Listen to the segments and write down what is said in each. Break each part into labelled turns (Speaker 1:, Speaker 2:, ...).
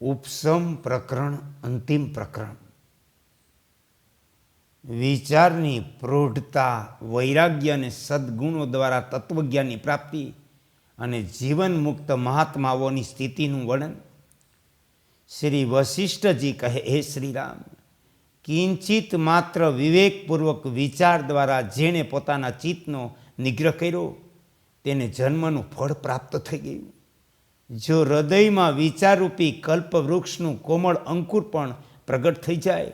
Speaker 1: ઉપસમ પ્રકરણ, અંતિમ પ્રકરણ. વિચારની પ્રૌઢતા, વૈરાગ્ય અને સદ્ગુણો દ્વારા તત્વજ્ઞાનની પ્રાપ્તિ અને જીવન મુક્ત મહાત્માઓની સ્થિતિનું વર્ણન. શ્રી વશિષ્ઠજી કહે, હે શ્રીરામ, કિંચિત માત્ર વિવેકપૂર્વક વિચાર દ્વારા જેણે પોતાના ચિત્તનો નિગ્રહ કર્યો, તેને જન્મનું ફળ પ્રાપ્ત થઈ ગયું. જો હૃદયમાં વિચારરૂપી કલ્પવૃક્ષનું કોમળ અંકુર પણ પ્રગટ થઈ જાય,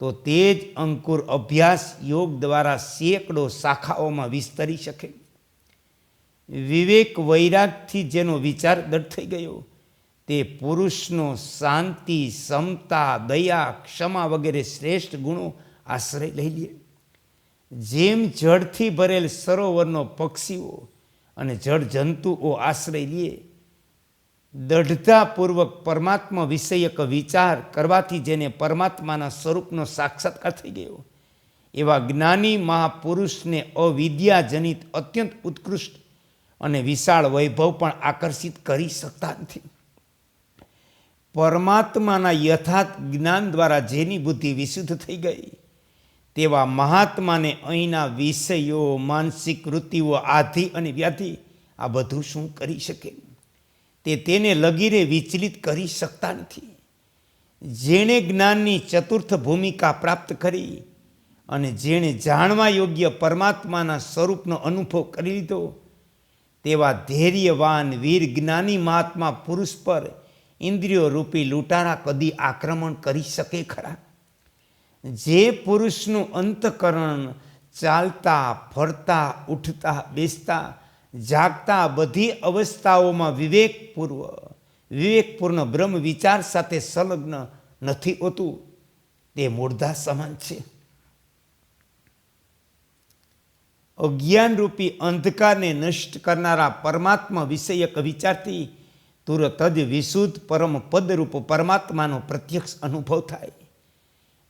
Speaker 1: તો તે જ અંકુર અભ્યાસ યોગ દ્વારા સેંકડો શાખાઓમાં વિસ્તરી શકે. વિવેક વૈરાગથી જેનો વિચાર દઢ થઈ ગયો, તે પુરુષનો શાંતિ, સમતા, દયા, ક્ષમા વગેરે શ્રેષ્ઠ ગુણો આશ્રય લઈ લે. જેમ જળથી ભરેલ સરોવરનો પક્ષીઓ અને જળ જંતુઓ આશ્રય લે દઢતાપૂર્વક પરમાત્મા વિષયક વિચાર કરવાથી જેને પરમાત્માના સ્વરૂપનો સાક્ષાત્કાર થઈ ગયો. એવા જ્ઞાની મહાપુરુષને અવિદ્યાજનિત, અત્યંત ઉત્કૃષ્ટ અને વિશાળ વૈભવ પણ આકર્ષિત કરી શકતા નથી. પરમાત્માના યથાર્થ જ્ઞાન દ્વારા જેની બુદ્ધિ વિશુદ્ધ થઈ ગઈ, તેવા મહાત્માને અહીંના વિષયો, માનસિક વૃત્તિઓ, આધિ અને વ્યાધિ આ બધું શું કરી શકે? તે તેને લગીરે વિચલિત કરી શકતા નથી. જેણે જ્ઞાનની ચતુર્થ ભૂમિકા પ્રાપ્ત કરી અને જેણે જાણવા યોગ્ય પરમાત્માના સ્વરૂપનો અનુભવ કરી લીધો, તેવા ધૈર્યવાન વીર જ્ઞાની મહાત્મા પુરુષ પર ઇન્દ્રિયો રૂપી લૂંટારા કદી આક્રમણ કરી શકે ખરા? જે પુરુષનું અંતકરણ ચાલતા, ફરતા, ઉઠતા, બેસતા જાગતા બધી અવસ્થાઓમાં વિવેકપૂર્વ, વિવેકપૂર્ણ બ્રહ્મ વિચાર સાથે સંલગ્ન નથી હોતું. તે મૂળધા સમાન છે. અજ્ઞાનરૂપી અંધકારને નષ્ટ કરનારા પરમાત્મા વિષયક વિચારથી તુરત જ વિશુદ્ધ પરમ પદરૂપ પરમાત્માનો પ્રત્યક્ષ અનુભવ થાય.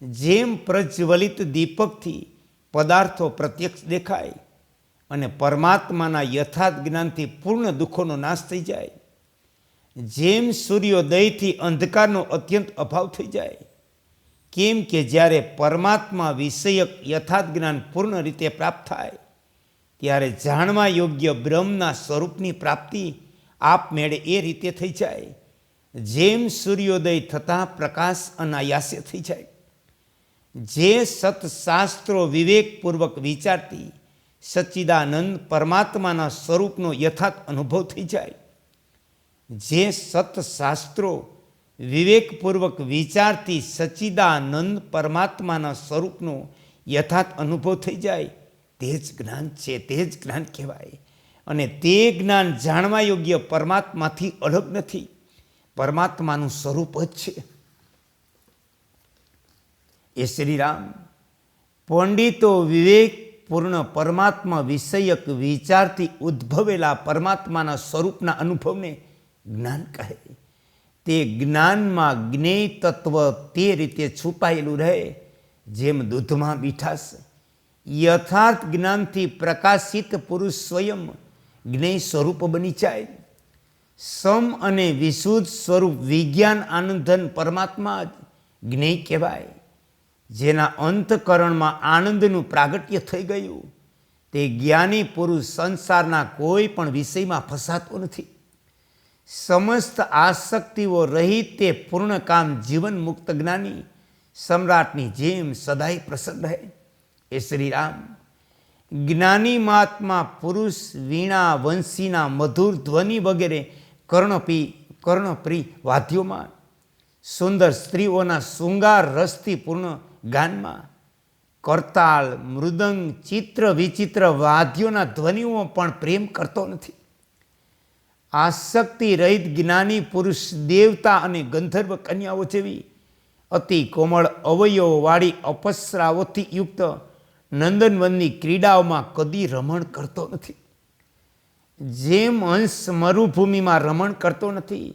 Speaker 1: જેમ પ્રજ્વલિત દીપકથી પદાર્થો પ્રત્યક્ષ દેખાય અને પરમાત્માના યથાર્થ જ્ઞાનથી પૂર્ણ દુઃખોનો નાશ થઈ જાય. જેમ સૂર્યોદયથી અંધકારનો અત્યંત અભાવ થઈ જાય, કેમ કે જ્યારે પરમાત્મા વિષયક યથાર્થ જ્ઞાન પૂર્ણ રીતે પ્રાપ્ત થાય, ત્યારે જાણવા યોગ્ય બ્રહ્મના સ્વરૂપની પ્રાપ્તિ આપમેળે એ રીતે થઈ જાય. જેમ સૂર્યોદય થતાં પ્રકાશ અનાયાસે થઈ જાય. જે સતશાસ્ત્રો વિવેકપૂર્વક વિચારતી સચ્ચિદાનંદ પરમાત્માના સ્વરૂપનો યથાર્થ અનુભવ થઈ જાય. જે સતશાસ્ત્રો વિવેકપૂર્વક વિચારતી સચ્ચિદાનંદ પરમાત્માના સ્વરૂપનો યથાર્થ અનુભવ થઈ જાય, તે જ જ્ઞાન છે, તે જ જ્ઞાન કહેવાય. અને તે જ્ઞાન જાણવા યોગ્ય પરમાત્માથી અલગ નથી. પરમાત્માનું સ્વરૂપ જ છે. એ શ્રીરામ, પંડિતો વિવેકપૂર્ણ પરમાત્મા વિષયક વિચારથી ઉદ્ભવેલા પરમાત્માના સ્વરૂપના અનુભવને જ્ઞાન કહે. તે જ્ઞાનમાં જ્ઞેય તત્વ તે રીતે છુપાયેલું રહે, જેમ દૂધમાં મીઠાશ. યથાર્થ જ્ઞાનથી પ્રકાશિત પુરુષ સ્વયં જ્ઞેય સ્વરૂપ બની જાય. સમ અને વિશુદ્ધ સ્વરૂપ વિજ્ઞાન આનંદન પરમાત્મા જ જ્ઞેય કહેવાય. જેના અંતકરણમાં આનંદનું પ્રાગટ્ય થઈ ગયું. તે જ્ઞાની પુરુષ સંસારના કોઈ પણ વિષયમાં ફસાતો નથી. સમસ્ત આસક્તિઓ રહિત તે પૂર્ણકામ જીવન મુક્ત જ્ઞાની સમ્રાટની જેમ સદાય પ્રસન્ન રહે. એ શ્રીરામ, જ્ઞાની મહાત્મા પુરુષ વીણા વંશીના મધુર ધ્વનિ વગેરે કર્ણપી, કર્ણપ્રિય વાદ્યોમાં સુંદર સ્ત્રીઓના શૃંગાર રસથી પૂર્ણ ગાનમાં કરતાલ મૃદંગ, ચિત્ર, વિચિત્ર વાદ્યોના ધ્વનિઓ પણ પ્રેમ કરતો નથી. આસક્તિ રહિત જ્ઞાની પુરુષ દેવતા અને ગંધર્વ કન્યાઓ જેવી અતિ કોમળ અવયવોવાળી અપસરાઓથી યુક્ત નંદનવનની ક્રીડાઓમાં કદી રમણ કરતો નથી. જેમ હંસ મરુભૂમિમાં રમણ કરતો નથી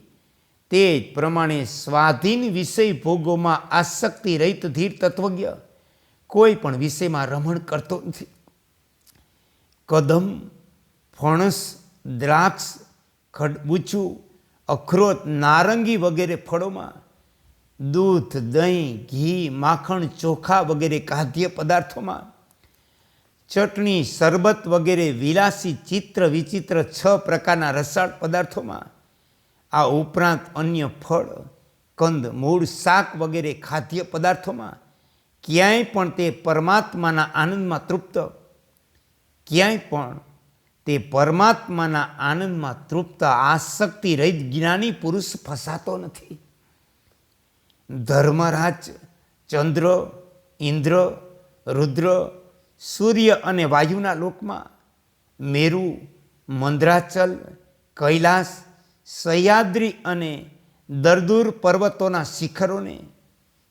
Speaker 1: તે જ પ્રમાણે સ્વાધીન વિષય ભોગોમાં આસક્તિ રહિત ધીર તત્વજ્ઞ કોઈ પણ વિષયમાં રમણ કરતો નથી. કદમ, ફણસ, દ્રાક્ષ, ખડબૂચું, અખરોટ, નારંગી વગેરે ફળોમાં દૂધ, દહીં, ઘી, માખણ, ચોખા વગેરે ખાદ્ય પદાર્થોમાં ચટણી, શરબત વગેરે વિલાસી, ચિત્ર વિચિત્ર છ પ્રકારના રસાળ પદાર્થોમાં આ ઉપરાંત અન્ય ફળ, કંદ, મૂળ, શાક વગેરે ખાદ્ય પદાર્થોમાં ક્યાંય પણ તે પરમાત્માના આનંદમાં તૃપ્ત, ક્યાંય પણ તે પરમાત્માના આનંદમાં તૃપ્ત આસક્તિ રહિત જ્ઞાની પુરુષ ફસાતો નથી. ધર્મરાજ, ચંદ્ર, ઇન્દ્ર, રુદ્ર, સૂર્ય અને વાયુના લોકમાં મેરુ, મંદ્રાચલ, કૈલાસ સહ્યાદ્રી અને દરદૂર પર્વતોના શિખરોને,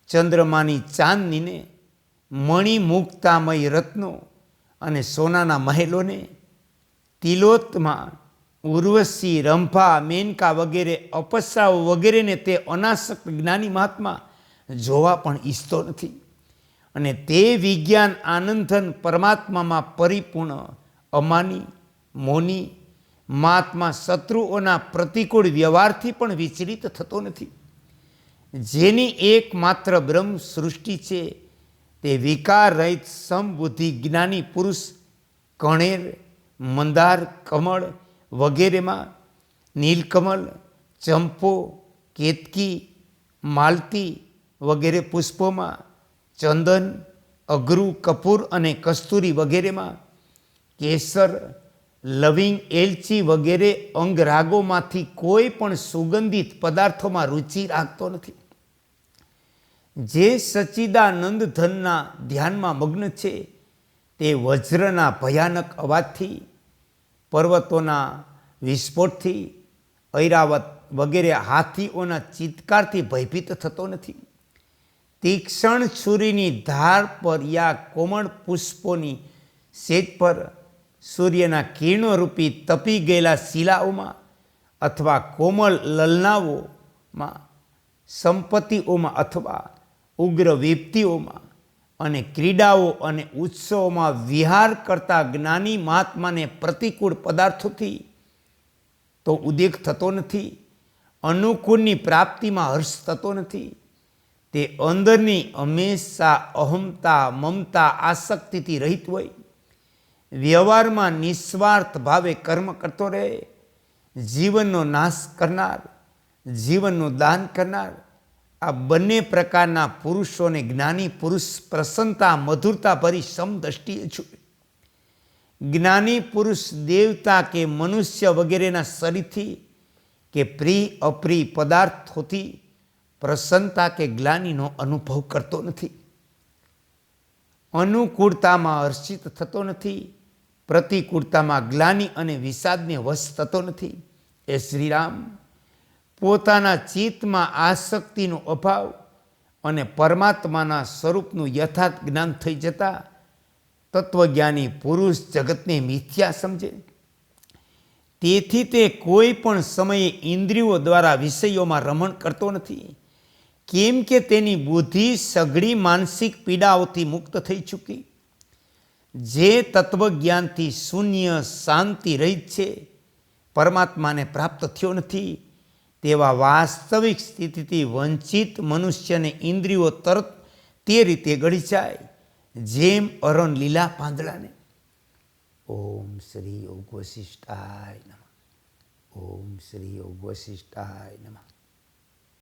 Speaker 1: ચંદ્રમાની ચાંદનીને, મણિમુક્તામય રત્નો અને સોનાના મહેલોને તિલોતમાં ઉર્વશી, રંભા, મેનકા વગેરે અપસ્રાઓ વગેરેને તે અનાસક્ત જ્ઞાની મહાત્મા જોવા પણ ઈચ્છતો નથી. અને તે વિજ્ઞાન આનંદન પરમાત્મામાં પરિપૂર્ણ, અમાની, મોની મહાત્મા શત્રુઓના પ્રતિકૂળ વ્યવહારથી પણ વિચલિત થતો નથી. જેની એકમાત્ર બ્રહ્મ સૃષ્ટિ છે તે વિકાર રહિત સમબુદ્ધિ જ્ઞાની પુરુષ કણેર, મંદાર, કમળ વગેરેમાં નીલકમલ, ચંપો, કેતકી, માલતી વગેરે પુષ્પોમાં ચંદન, અઘરું કપૂર અને કસ્તુરી વગેરેમાં કેસર લવિંગ એલચી વગેરે અંગરાગોમાંથી કોઈ પણ સુગંધિત પદાર્થોમાં રુચિ રાખતો નથી. જે સચ્ચિદાનંદ ધનના ધ્યાનમાં મગ્ન છે, તે વજ્રના ભયાનક અવાજથી, પર્વતોના વિસ્ફોટથી, ઐરાવત વગેરે હાથીઓના ચિત્કારથી ભયભીત થતો નથી. તીક્ષ્ણ છુરીની ધાર પર યા કોમળ પુષ્પોની સેજ પર સૂર્યના કિરણોરૂપી તપી ગયેલા શિલાઓમાં અથવા કોમલ લલનાઓમાં, સંપત્તિઓમાં અથવા ઉગ્ર વિપત્તિઓમાં અને ક્રીડાઓ અને ઉત્સવોમાં વિહાર કરતા જ્ઞાની મહાત્માને પ્રતિકૂળ પદાર્થોથી તો ઉદ્વેગ થતો નથી, અનુકૂળની પ્રાપ્તિમાં હર્ષ થતો નથી, તે અંદરની હંમેશા અહમતા મમતા આસક્તિથી રહિત હોય. વ્યવહારમાં નિસ્વાર્થ ભાવે કર્મ કરતો રહે, જીવનનો નાશ કરનાર, જીવનનું દાન કરનાર, આ બંને પ્રકારના પુરુષોને જ્ઞાની પુરુષ પ્રસન્નતા, મધુરતા ભરી સમદ્રષ્ટિએ જુએ જ્ઞાની પુરુષ દેવતા કે મનુષ્ય વગેરેના શરીરથી કે પ્રિય, અપ્રિય પદાર્થોથી પ્રસન્નતા કે જ્ઞાનીનો અનુભવ કરતો નથી. અનુકૂળતામાં હર્ષિત થતો નથી. પ્રતિકૂળતામાં ગ્લાની અને વિષાદને વશ થતો નથી. એ શ્રીરામ પોતાના ચિત્તમાં આસક્તિનો અભાવ અને પરમાત્માના સ્વરૂપનું યથાર્થ જ્ઞાન થઈ જતા તત્વજ્ઞાની પુરુષ જગતને મિથ્યા સમજે. તેથી તે કોઈ પણ સમયે ઇન્દ્રિયો દ્વારા વિષયોમાં રમણ કરતો નથી. કેમ કે તેની બુદ્ધિ સઘળી માનસિક પીડાઓથી મુક્ત થઈ ચૂકી. જે તત્વજ્ઞાનથી શૂન્ય શાંતિ રહિત છે, પરમાત્માને પ્રાપ્ત થયો નથી, તેવા વાસ્તવિક સ્થિતિથી વંચિત મનુષ્યને ઇન્દ્રિયો તરત તે રીતે ગળી જાય, જેમ અરણ લીલા પાંદડાને. ઓમ શ્રી યોગ વશિષ્ઠાય નમ. ઓમ શ્રી યોગ વશિષ્ઠાય નમઃ.